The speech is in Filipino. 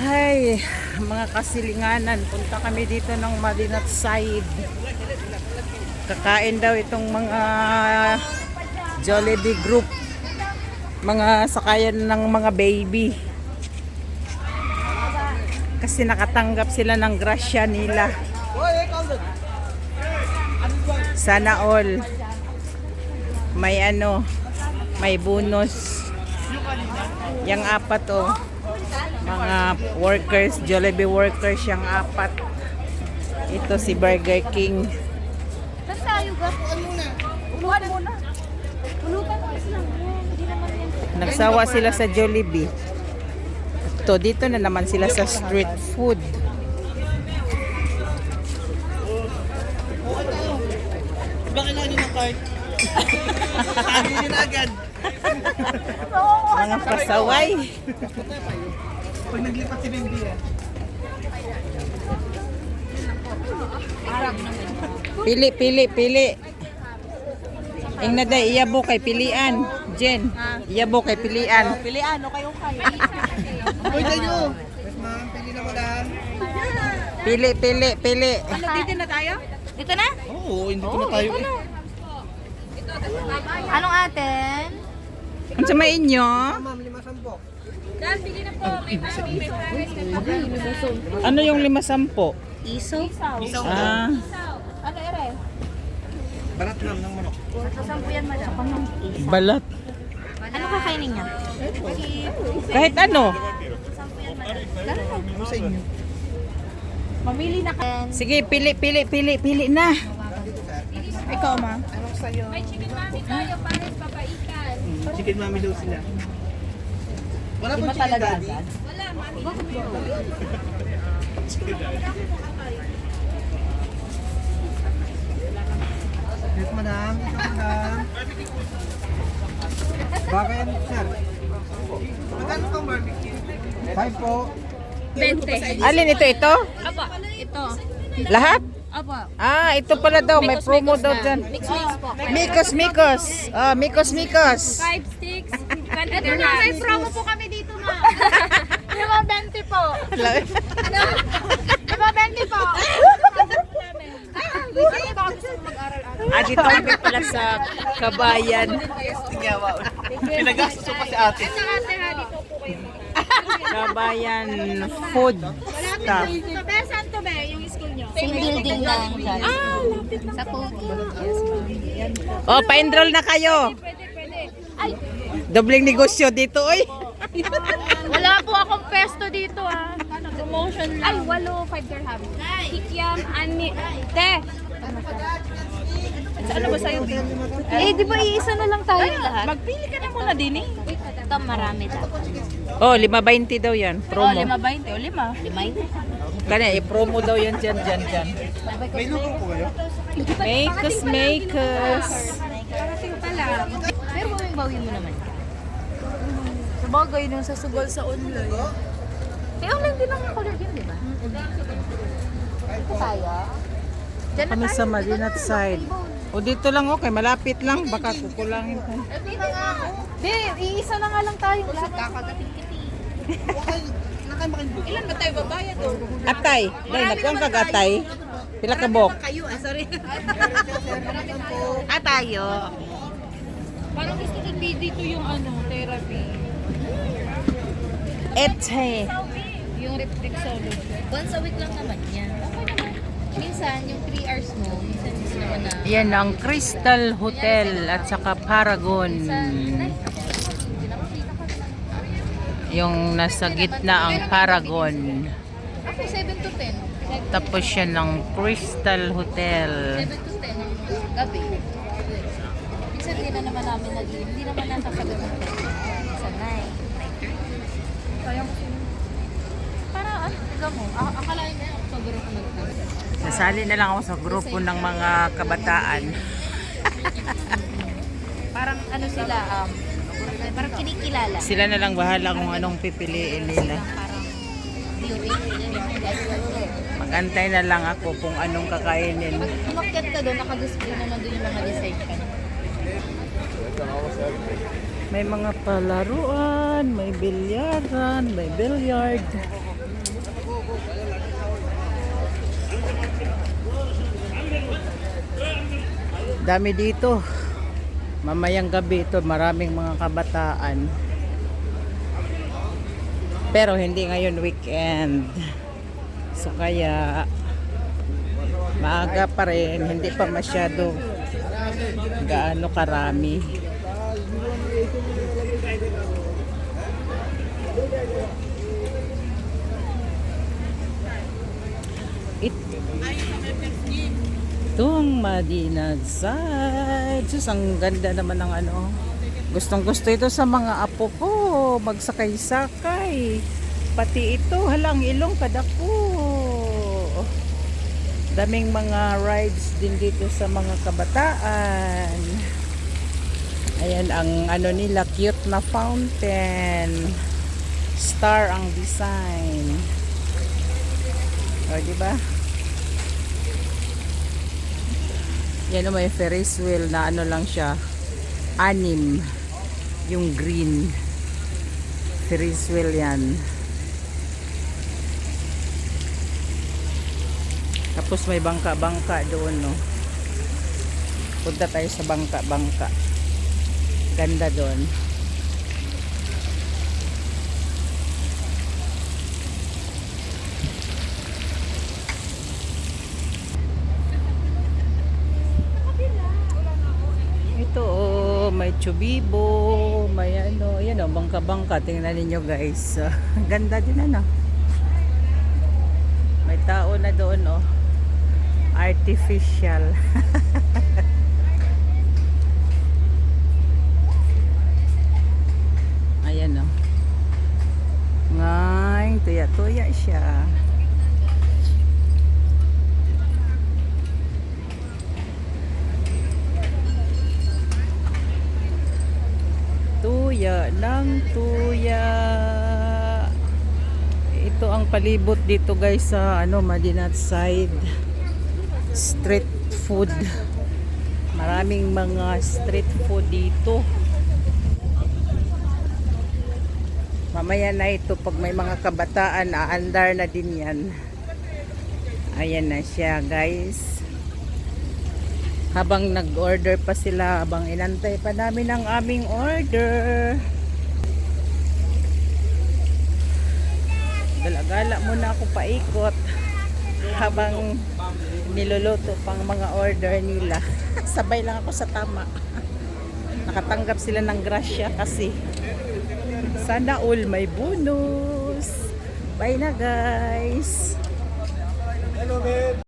Ay, mga kasilinganan, punta kami dito ng Madinat Side. Kakain daw itong mga Jollibee group. Mga sakayan ng mga baby. Kasi nakatanggap sila ng grasya nila. Sana all. May ano, may bonus. Yang apat oh mga workers, Jollibee workers yung apat. Ito si Burger King. Saan tayo ga? Unuan muna. Ulutan mo lang. Hindi naman yan. Nagsawa sila sa Jollibee. Ito, dito na naman sila sa street food. Ba kailangan nyo ng card? Sabi nyo na agad. Mga pasaway. Pag naglipat si Bimbi eh. Pili, pili, pili. Ing na day, iyabo kay pilian. Jen, iyabo kay pilian. Pilian, o kayo kayo. Pwede nyo. Yes ma'am, pili na madam. Pili, pili, pili. Ano, dito na tayo? Dito na? Oo, hindi ko na tayo eh. Anong atin? Ang sa may inyo? Ma'am, lima sampo. Ano yung lima sampo? Iso? Isaw Ah, Ano ere? Barat ma'am ng manok. Sasampu yan, madam. balat. Ano kakainin niya? Kahit ano. Ano sa inyo? Mamili na ka. Sige, pili, pili, pili, pili na. Ikaw, ma. Anong sa'yo? Chicken mami daw sila. Wala po chicken daddy? Yes, madam. Ito, madam. Bakit, sir? Magkano pang barbecue? Five po. 20. Alin ito, ito? Apa, ito. Lahat? Apa. Ah, ito pala daw. May promo daw dyan. Mix mix po. Mikos, Mikos. Ah, Mikos, Mikos. 5 sticks. Ito na, may promo po kami dito na. Lima 20 po. Ano? Lima 20 po. Ah, dito kami pala sa Kabayan. Pinagastos pa si ate. Ito ate ha, dito po kayo. Kabayan Food. Ito, be, saan to be, yung school nyo? Same building lang dyan. Ah, lapit lang. Sa Pogi. Oh, pa-enroll na kayo. Pwede, pwede. Ay, Dobling negosyo dito, oy. wala po akong pesto dito ah. Promotion lang. Ay, walo, 5 dirham. Kikiam, ani, te. Ano ba sa'yo? Eh, di ba iisa na lang tayo lahat? Magpili ka na muna din eh. Ito marami daw. Oh, 5.20 daw yan. Oh, Promo. lima 20 o lima. Lima yun. Kanya, i-promo daw yan dyan, dyan, dyan. May luto po kayo? Makers, makers. Parating pala. Pero bawi mo naman. Sabagay nung sa sugal sa online. Eh, online din ang color yun, di ba? Ito tayo. Diyan na Kami tayo. sa Madinat side. O dito lang, okay. Malapit lang. Baka kukulangin ko. Ito na nga. Di, iisa na nga lang tayo. Lahat. Ilan ba tayo babayad o? Atay. Dahil nagkuang kag atay. Pila ka bok. Kayo ah, sorry. Ah, tayo. Parang gusto ko dito yung ano, therapy. Ete. Yung Retrexolog. Once a week lang naman yan. Minsan, yung 3 hours mo, minsan gusto naman na. Yan ang Crystal Hotel at saka Paragon. Yung nasa gitna ang Paragon. Ako, 7 to 10. Tapos yan ang Crystal Hotel. 7 to 10 ang gabi. Minsan hindi na naman namin nag hindi naman ng Minsan 9, 9.30. Ano, tignan mo, akalain mo yung Nasali na lang ako sa grupo ng mga kabataan. Parang ano sila, um, parang kinikilala. Sila na lang bahala kung anong pipiliin nila. Magantay na lang ako kung anong kakainin. Umakyat ka doon, nakadisplay naman doon yung mga design ka. May mga palaruan, may bilyaran, may billiard. Dami dito. Mamayang gabi ito, maraming mga kabataan. Pero hindi ngayon weekend. So kaya maaga pa rin, hindi pa masyado gaano karami. It, itong Madinag side. Sus, ang ganda naman ng ano. Gustong gusto ito sa mga apo ko. Magsakay-sakay. Pati ito, halang ilong kadako. Daming mga rides din dito sa mga kabataan. Ayan ang ano nila, cute na fountain. Star ang design. O, di ba? Yan o, may Ferris wheel na ano lang siya. Anim. Yung green. Ferris wheel yan. Tapos may bangka-bangka doon, no. Punta tayo sa bangka-bangka. Ganda doon. Ito oh, may chubibo, may ano, yan oh, bangka-bangka. Tingnan ninyo guys. ganda din ano. May tao na doon oh. Artificial. Ayan oh. Ngay, tuya-tuya siya. Tuya ng tuya. Ito ang palibot dito guys sa ano Madinat side. Street food. Maraming mga street food dito. Mamaya na ito pag may mga kabataan aandar na din yan. Ayan na siya guys. Habang nag-order pa sila, habang inantay pa namin ang aming order. Gala-gala muna ako paikot habang niluluto pang mga order nila. Sabay lang ako sa tama. Nakatanggap sila ng grasya kasi sana all may bonus. Bye na guys.